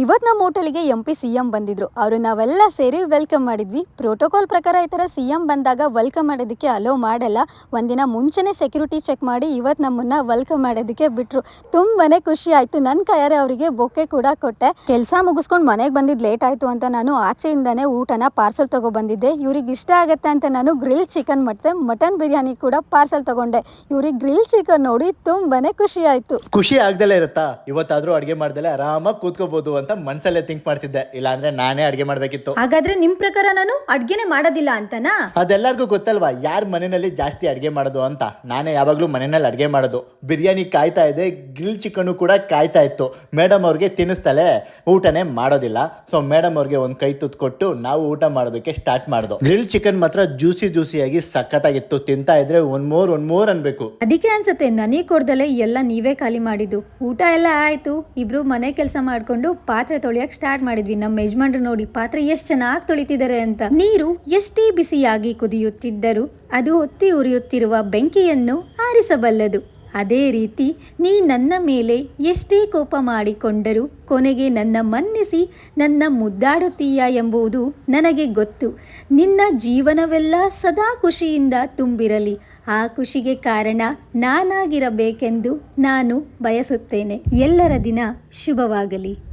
ಇವತ್ತು ನಮ್ಮ ಹೋಟೆಲಿಗೆ ಎಂ ಪಿ ಸಿ ಎಂ ಬಂದಿದ್ರು. ಅವರು ನಾವೆಲ್ಲ ಸೇರಿ ವೆಲ್ಕಮ್ ಮಾಡಿದ್ವಿ. ಪ್ರೋಟೋಕಾಲ್ ಪ್ರಕಾರ ಈ ಥರ ಸಿ ಎಂ ಬಂದಾಗ ವೆಲ್ಕಮ್ ಮಾಡೋದಕ್ಕೆ ಅಲೋ ಮಾಡಲ್ಲ. ಒಂದಿನ ಮುಂಚೆನೇ ಸೆಕ್ಯೂರಿಟಿ ಚೆಕ್ ಮಾಡಿ ಇವತ್ತು ನಮ್ಮನ್ನು ವೆಲ್ಕಮ್ ಮಾಡೋದಕ್ಕೆ ಬಿಟ್ರು. ತುಂಬಾನೇ ಖುಷಿ ಆಯ್ತು. ನನ್ನ ಕೈಯಾರೆ ಅವರಿಗೆ ಬೊಕ್ಕೆ ಕೂಡ ಕೊಟ್ಟೆ. ಕೆಲಸ ಮುಗಿಸ್ಕೊಂಡು ಮನೆಗೆ ಬಂದಿದ್ದು ಲೇಟ್ ಆಯ್ತು ಅಂತ ನಾನು ಆಚೆಯಿಂದನೇ ಊಟನ ಪಾರ್ಸಲ್ ತೊಗೊಬಂದಿದ್ದೆ ಇವ್ರಿಗೆ ಇಷ್ಟ ಆಗುತ್ತೆ ಅಂತ ನಾನು ಗ್ರಿಲ್ ಚಿಕನ್ ಮಾಡಿದೆ ಮಟನ್ ಬಿರಿಯಾನಿ ಕೂಡ ಪಾರ್ಸಲ್ ತಗೊಂಡೆ. ಇವ್ರಿಗೆ ಗ್ರಿಲ್ ಚಿಕನ್ ನೋಡಿ ತುಂಬಾನೇ ಖುಷಿ ಆಯ್ತು. ಖುಷಿ ಆಗ್ದಲೇ ಇರುತ್ತಾ? ಇವತ್ತಾದರೂ ಅಡುಗೆ ಮಾಡ್ದಲೇ ಆರಾಮಾಗಿ ಕೂತ್ಕೋಬಹುದು ಅಂತ ಮನ್ಸಲ್ಲೇ ಥಿಂಕ್ ಮಾಡ್ತಿದ್ದೆ. ಇಲ್ಲಾಂದ್ರೆ ನಾನೇ ಅಡ್ಗೆ ಮಾಡ್ಬೇಕಿತ್ತು. ಹಾಗಾದ್ರೆ ನಿಮ್ ಪ್ರಕಾರ ನಾನು ಅಡ್ಗೆನೆ ಮಾಡೋದಿಲ್ಲ ಅಂತನಾ? ಅದೆಲ್ಲರಿಗೂ ಗೊತ್ತಲ್ವಾ? ಯಾರ್ ಮನೆಯಲ್ಲಿ ಜಾಸ್ತಿ ಅಡ್ಗೆ ಮಾಡೋದು ಅಂತ? ನಾನೇ ಯಾವಾಗ್ಲೂ ಮನೆಯಲ್ಲಿ ಅಡ್ಗೆ ಮಾಡೋದು. ಬಿರಿಯಾನಿ ಕಾಯ್ತಾ ಇದೆ ಗ್ರಿಲ್ ಚಿಕನ್ ಕೂಡ ಕಾಯ್ತಾ ಇತ್ತು. ಮೇಡಮ್ ಅವ್ರಿಗೆ ತಿನ್ನಿಸ್ತಲೇ ಊಟನೇ ಮಾಡೋದಿಲ್ಲ. ಸೊ ಮೇಡಮ್ ಅವ್ರಿಗೆ ಒಂದು ಕೈ ತುತ್ತು ಕೊಟ್ಟು ನಾವು ಊಟ ಮಾಡೋದಕ್ಕೆ ಸ್ಟಾರ್ಟ್ ಮಾಡೋದು. ಗ್ರಿಲ್ ಚಿಕನ್ ಮಾತ್ರ ಜ್ಯೂಸಿ ಜ್ಯೂಸಿಯಾಗಿ ಸಖತ್ತಾಗಿತ್ತು. ತಿಂತಾ ಇದ್ರೆ ಒಂದ್ ಮೋರ್ ಒಂದ್ ಮೋರ್ ಅನ್ಬೇಕು. ಅದಕ್ಕೆ ಅನ್ಸುತ್ತೆ ನನಗೆ ಕೊಡ್ದಲೆ ಎಲ್ಲ ನೀವೇ ಖಾಲಿ ಮಾಡಿದ್ದು. ಊಟ ಎಲ್ಲ ಆಯ್ತು. ಇಬ್ರು ಮನೆ ಕೆಲಸ ಮಾಡ್ಕೊಂಡು ಪಾತ್ರೆ ತೊಳೆಯಕ್ಕೆ ಸ್ಟಾರ್ಟ್ ಮಾಡಿದ್ವಿ. ನಮ್ಮ ಯಜಮಾನ್ರು ನೋಡಿ ಪಾತ್ರೆ ಎಷ್ಟು ಚೆನ್ನಾಗಿ ತೊಳಿತಿದ್ದಾರೆ ಅಂತ. ನೀರು ಎಷ್ಟೇ ಬಿಸಿಯಾಗಿ ಕುದಿಯುತ್ತಿದ್ದರೂ ಅದು ಒತ್ತಿ ಉರಿಯುತ್ತಿರುವ ಬೆಂಕಿಯನ್ನು ಆರಿಸಬಲ್ಲದು. ಅದೇ ರೀತಿ ನೀ ನನ್ನ ಮೇಲೆ ಎಷ್ಟೇ ಕೋಪ ಮಾಡಿಕೊಂಡರೂ ಕೊನೆಗೆ ನನ್ನ ಮನ್ನಿಸಿ ನನ್ನ ಮುದ್ದಾಡುತ್ತೀಯ ಎಂಬುದು ನನಗೆ ಗೊತ್ತು. ನಿನ್ನ ಜೀವನವೆಲ್ಲ ಸದಾ ಖುಷಿಯಿಂದ ತುಂಬಿರಲಿ. ಆ ಖುಷಿಗೆ ಕಾರಣ ನಾನಾಗಿರಬೇಕೆಂದು ನಾನು ಬಯಸುತ್ತೇನೆ. ಎಲ್ಲರ ದಿನ ಶುಭವಾಗಲಿ.